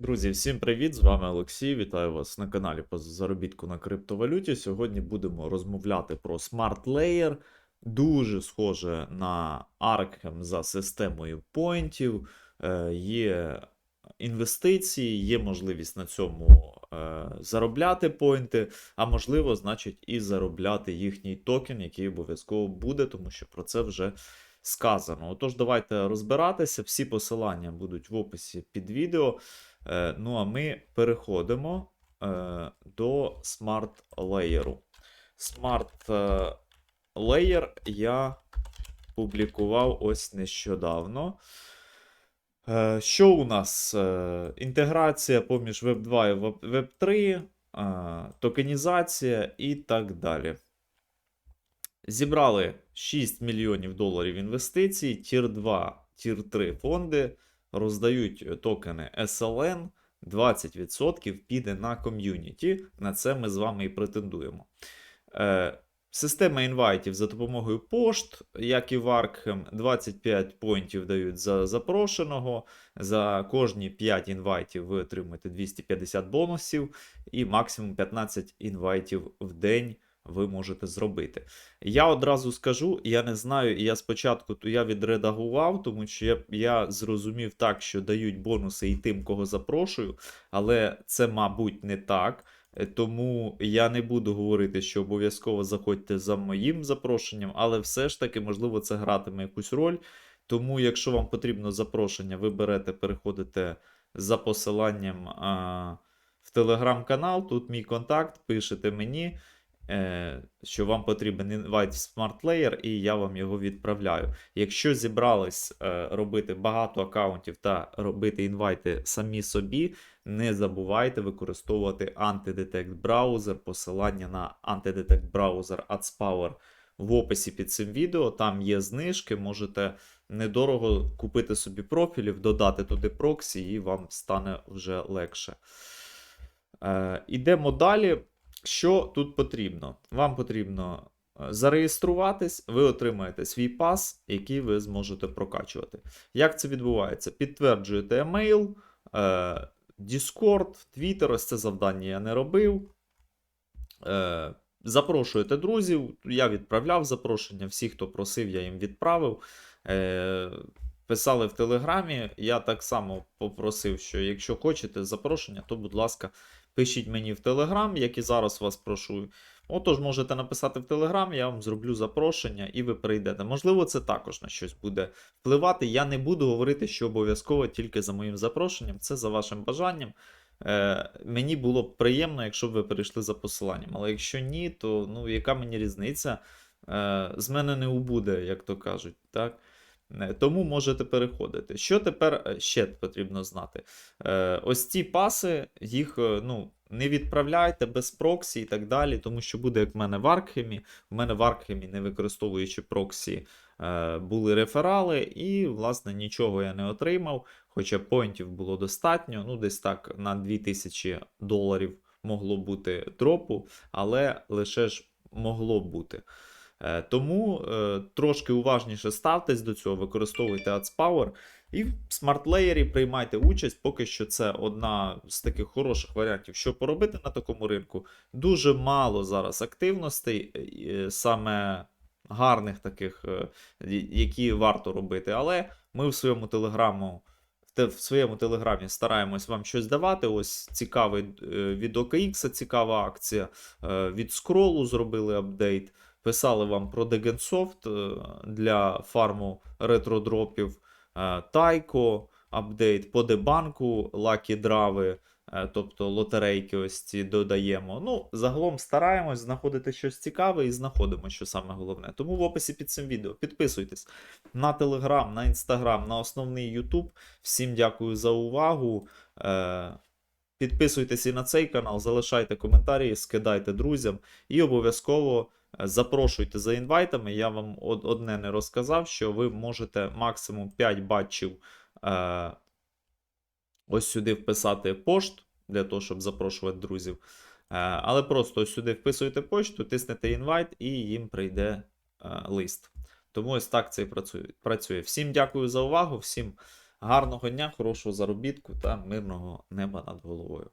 Друзі, всім привіт! З вами Олексій. Вітаю вас на каналі по заробітку на криптовалюті. Сьогодні будемо розмовляти про Smart Layer. Дуже схоже на Arkham за системою поінтів. Е, є інвестиції, є можливість на цьому е, заробляти поінти, а можливо, значить, і заробляти їхній токен, який обов'язково буде, тому що про це вже сказано. Отож, давайте розбиратися. Всі посилання будуть в описі під відео. Е, Ну, а ми переходимо е, до Smart Layer. Smart е, Layer я публікував ось нещодавно. Що у нас? Інтеграція поміж Web 2 і Web 3, е, токенізація і так далі. Зібрали 6 мільйонів доларів інвестицій, Тір 2, Тір 3 фонди роздають токени SLN. 20% піде на ком'юніті. На це ми з вами і претендуємо. Е, Система інвайтів за допомогою пошт, як і в Arkham, 25 поінтів дають за запрошеного. За кожні 5 інвайтів ви отримуєте 250 бонусів, і максимум 15 інвайтів в день ви можете зробити. Я одразу скажу, я не знаю, і я спочатку то я відредагував, тому що я, я зрозумів так, що дають бонуси і тим, кого запрошую, але це, мабуть, не так. Е, Тому я не буду говорити, що обов'язково заходьте за моїм запрошенням, але все ж таки, можливо, це гратиме якусь роль. Тому, якщо вам потрібно запрошення, ви берете, переходите за посиланням а, в телеграм-канал. Тут мій контакт, пишете мені, що вам потрібен інвайт в Smart Layer, і я вам його відправляю. Якщо зібрались е, робити багато аккаунтів та робити інвайти самі собі, не забувайте використовувати Antidetect браузер, посилання на Antidetect браузер AdsPower в описі під цим відео. Там є знижки, можете недорого купити собі профілів, додати туди проксі, і вам стане вже легше. Е, ідемо далі. Що тут потрібно? Вам потрібно е, зареєструватись, ви отримаєте свій пас, який ви зможете прокачувати. Як це відбувається? Підтверджуєте емейл, е, Discord, Twitter, ось це завдання я не робив. Е, Запрошуєте друзів. Я відправляв запрошення. Всі, хто просив, я їм відправив. Писали в Телеграмі. Я так само попросив, що якщо хочете запрошення, то, будь ласка, пишіть мені в Телеграм, як і зараз вас прошу. Отож, можете написати в Телеграм, я вам зроблю запрошення і ви прийдете. Можливо, це також на щось буде впливати. Я не буду говорити, що обов'язково тільки за моїм запрошенням, це за вашим бажанням. Е, Мені було б приємно, якщо б ви перейшли за посиланням. Але якщо ні, то ну, яка мені різниця? Е, З мене не убуде, як то кажуть. так? Е, Тому можете переходити. Що тепер е, ще потрібно знати? Е, Ось ці паси, їх ну, не відправляйте без проксі і так далі, тому що буде як в мене в Аркхемі. У мене в Аркхемі, не використовуючи проксі, були реферали, і, власне, нічого я не отримав. Хоча поінтів було достатньо, ну, десь так на 2000 доларів могло бути дропу, але лише ж могло бути. Е, Тому е, трошки уважніше ставтесь до цього, використовуйте AdsPower і в Layer приймайте участь. Поки що це одна з таких хороших варіантів, що поробити на такому ринку. Дуже мало зараз активностей, е, саме гарних таких, які варто робити. Але ми в своєму телеграму. в своєму телеграмі стараємось вам щось давати. Ось цікавий від OKX, цікава акція. Від скролу зробили апдейт. Писали вам про Degensoft е, для фарму ретродропів, е, Тайко, апдейт по дебанку, лакі драви, е, тобто лотерейки ось ці додаємо. Ну, загалом стараємось знаходити щось цікаве і знаходимо, що саме головне. Тому в описі під цим відео підписуйтесь на Telegram, на Instagram, на основний YouTube. Всім дякую за увагу. Підписуйтесь і на цей канал, залишайте коментарі, скидайте друзям і обов'язково запрошуйте за інвайтами. Я вам одне не розказав, що ви можете максимум 5 батчів е, ось сюди вписати пошт для того, щоб запрошувати друзів. Е, але просто ось сюди вписуєте почту, тиснете інвайт і їм прийде е, лист. Тому ось так це і працює. працює. Всім дякую за увагу, всім Гарного дня, хорошого заробітку та мирного неба над головою.